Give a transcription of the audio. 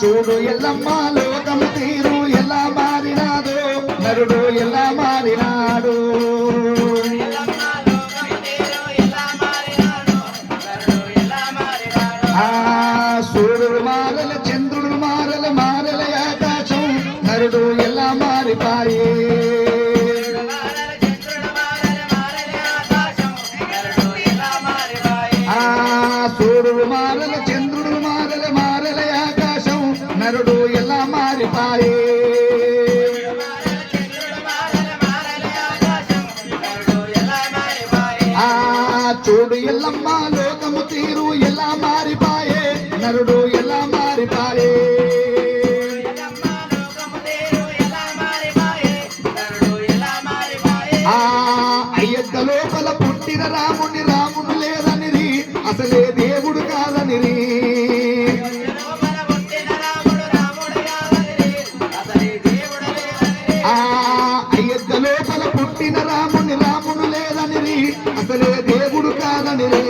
చూడు ఎల్లమ్మ లోకము తీరు ఎలా మారినాడు నరుడు ఎలా మారినాడు? నరుడు ఎలా మారిపాయే? ఆ సూర్యుడు మారల చంద్రుడు మారల మారల ఆకాశం నరుడు ఎలా మారిపాయే? ఆ చూడు ఎల్లమ్మ లోకము తీరు ఎలా మారిపాయే? నరుడు పుట్టిన రాముడిని రాముడు లేదనిరి అసలే దేవుడు కాదనిరి. ఆ అయ్యద్ద లోపల పుట్టిన రాముని రాముడు లేదనిరి అసలే దేవుడు కాదనిరి.